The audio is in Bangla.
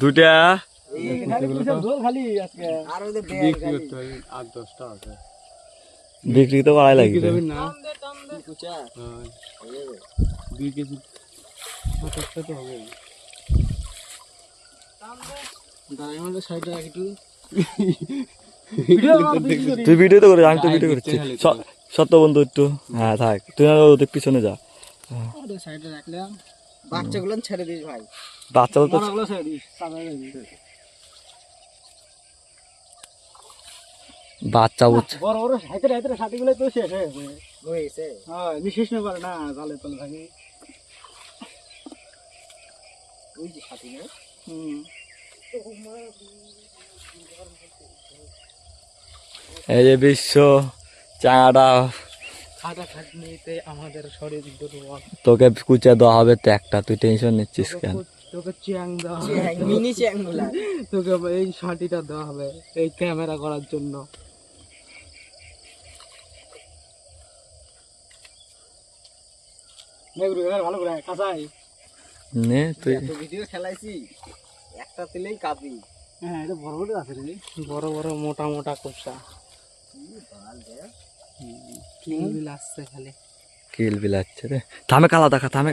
দুটা খালি আজকে আর ওই যে বিক্রি করতে হবে আট দশটা আছে বিক্রি তো করাই লাগবে। দুই কেজি তো হবে তুই ভিডিও তো করে আমি তো ভিডিও করছি। সত্য বন্ধু একটু। হ্যাঁ থাক। তুই পিছনে যা। সাইডে রাখলাম। বাচ্চাগুলো ছেড়ে দিস ভাই। বাচ্চা তো ছেড়ে দিস বাচ্চা বুচ্চা বড় বড় হাইতে হাইতে সাথীগুলো তো শেষ হয়ে হয়েছে হ্যাঁ নিশেষ না পারে না জালে তলে থাকে। ওই যে সাথী না? হুম। এই যে বিশ্ব চাঙাটা খাটা খাটনিতে আমাদের শরীর দুর্বল। তোকে কুচে দেওয়া হবে তো একটা তুই টেনশন নিচ্ছিস কেন? তোকে চ্যাং দেওয়া হবে। মিনি চ্যাংগুলা তোকে এই শাটিটা দেওয়া হবে এই ক্যামেরা করার জন্য। ভালো করে কাঁচাই নে তুই ভিডিও খেলাইছি একটা তেলেই কাপি। হ্যাঁ এটা বড় বড় আছে রে বড় বড় মোটা মোটা কোপসা। কিল বিল খালি। কিল বিলাচ্ছে রে। থামে কালা দেখা থামে।